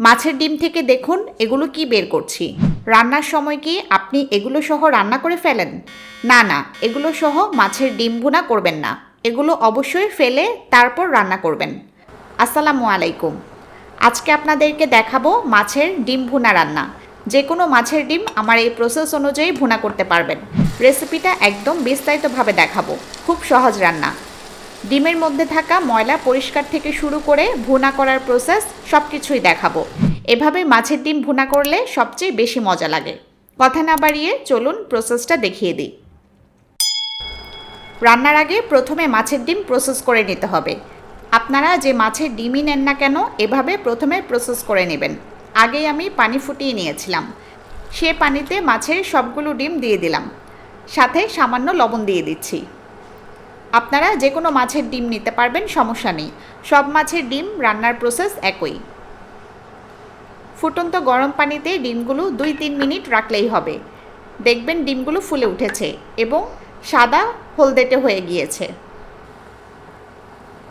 মাছের ডিম থেকে দেখুন এগুলো কি বের করছি। রান্নার সময় কি আপনি এগুলো সহ রান্না করে ফেলেন? না না, এগুলো সহ মাছের ডিম ভুনা করবেন না। এগুলো অবশ্যই ফেলে তারপর রান্না করবেন। আসসালামু আলাইকুম। আজকে আপনাদেরকে দেখাবো মাছের ডিম ভুনা রান্না। যে কোনো মাছের ডিম আমার এই প্রসেস অনুযায়ী ভুনা করতে পারবেন। রেসিপিটা একদম বিস্তারিতভাবে দেখাবো। খুব সহজ রান্না। ডিমের মধ্যে থাকা ময়লা পরিষ্কার থেকে শুরু করে ভুনা করার প্রসেস সব কিছুই দেখাবো। এভাবে মাছের ডিম ভুনা করলে সবচেয়ে বেশি মজা লাগে। কথা না বাড়িয়ে চলুন প্রসেসটা দেখিয়ে দিই। রান্নার আগে প্রথমে মাছের ডিম প্রসেস করে নিতে হবে। আপনারা যে মাছের ডিমই নেন না কেন, এভাবে প্রথমে প্রসেস করে নেবেন। আগেই আমি পানি ফুটিয়ে নিয়েছিলাম। সে পানিতে মাছের সবগুলো ডিম দিয়ে দিলাম। সাথে সামান্য লবণ দিয়ে দিচ্ছি। আপনারা যে কোনো মাছের ডিম নিতে পারবেন, সমস্যা নেই। সব মাছের ডিম রান্নার প্রসেস একই। ফুটন্ত গরম পানিতে ডিমগুলো দুই তিন মিনিট রাখলেই হবে। দেখবেন ডিমগুলো ফুলে উঠেছে এবং সাদা হলদেটে হয়ে গিয়েছে।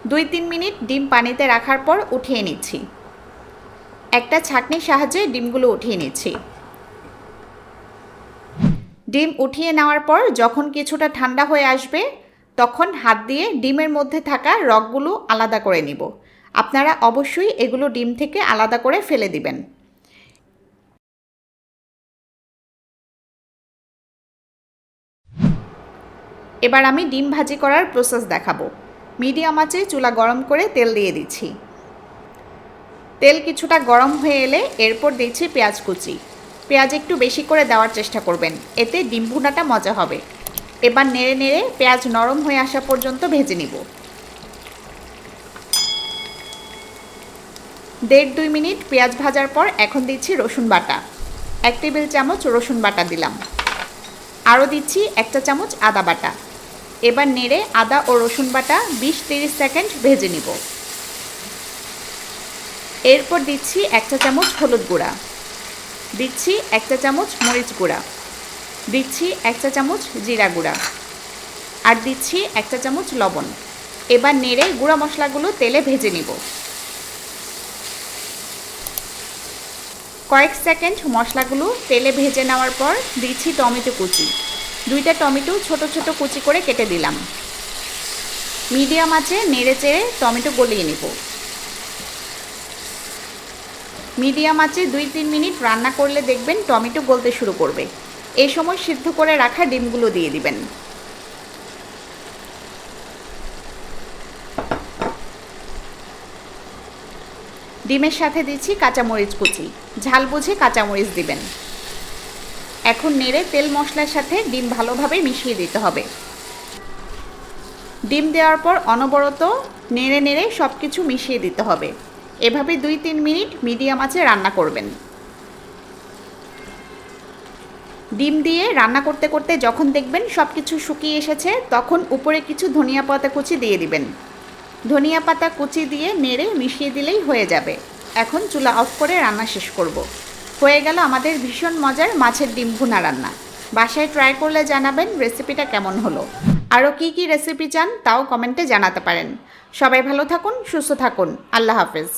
দুই তিন মিনিট ডিম পানিতে রাখার পর উঠিয়ে নিচ্ছি। একটা ছাঁকনির সাহায্যে ডিমগুলো উঠিয়ে নিচ্ছি। ডিম উঠিয়ে নেওয়ার পর যখন কিছুটা ঠান্ডা হয়ে আসবে তখন হাত দিয়ে ডিমের মধ্যে থাকা রগগুলো আলাদা করে নিব। আপনারা অবশ্যই এগুলো ডিম থেকে আলাদা করে ফেলে দিবেন। এবার আমি ডিম ভাজি করার প্রসেস দেখাবো। মিডিয়াম আঁচে চুলা গরম করে তেল দিয়ে দিচ্ছি। তেল কিছুটা গরম হয়ে এলে এরপর দিচ্ছি পেঁয়াজ কুচি। পেঁয়াজ একটু বেশি করে দেওয়ার চেষ্টা করবেন, এতে ডিম ভুনাটা মজা হবে। এবার নেড়ে নেড়ে পেঁয়াজ নরম হয়ে আসা পর্যন্ত ভেজে নিব। দেড় দুই মিনিট পেঁয়াজ ভাজার পর এখন দিচ্ছি রসুন বাটা। এক টেবিল চামচ রসুন বাটা দিলাম। আরও দিচ্ছি একটা চামচ আদা বাটা। এবার নেড়ে আদা ও রসুন বাটা বিশ তিরিশ সেকেন্ড ভেজে নিব। এরপর দিচ্ছি একটা চামচ হলুদ গুঁড়া। দিচ্ছি একটা চামচ মরিচ গুঁড়া। দিচ্ছি একটা চামচ জিরা গুঁড়া আর দিচ্ছি একটা চামচ লবণ। এবার নেড়ে গুঁড়া মশলাগুলো তেলে ভেজে নিব। কয়েক সেকেন্ড মশলাগুলো তেলে ভেজে নেওয়ার পর দিচ্ছি টমেটো কুচি। দুইটা টমেটো ছোট ছোট কুচি করে কেটে দিলাম। মিডিয়াম আছে নেড়ে চেড়ে টমেটো গলিয়ে নেব। মিডিয়াম আছে দুই তিন মিনিট রান্না করলে দেখবেন টমেটো গলতে শুরু করবে। এই সময় সিদ্ধ করে রাখা ডিমগুলো দিয়ে দিবেন। ডিমের সাথে দিচ্ছি কাঁচামরিচ কুচি। ঝাল বুঝে কাঁচামরিচ দিবেন। এখন নেড়ে তেল মশলার সাথে ডিম ভালোভাবে মিশিয়ে দিতে হবে। ডিম দেওয়ার পর অনবরত নেড়ে নেড়ে সব কিছু মিশিয়ে দিতে হবে। এভাবে দুই তিন মিনিট মিডিয়াম আঁচে রান্না করবেন। ডিম দিয়ে রান্না করতে করতে যখন দেখবেন সব কিছু শুকিয়ে এসেছে, তখন উপরে কিছু ধনিয়া পাতা কুচি দিয়ে দিবেন। ধনিয়া পাতা কুচি দিয়ে নেড়ে মিশিয়ে দিলেই হয়ে যাবে। এখন চুলা অফ করে রান্না শেষ করব। হয়ে গেল আমাদের ভীষণ মজার মাছের ডিম ভুনা রান্না। বাসায় ট্রাই করলে জানাবেন রেসিপিটা কেমন হলো। আরও কী কী রেসিপি চান তাও কমেন্টে জানাতে পারেন। সবাই ভালো থাকুন, সুস্থ থাকুন। আল্লাহ হাফেজ।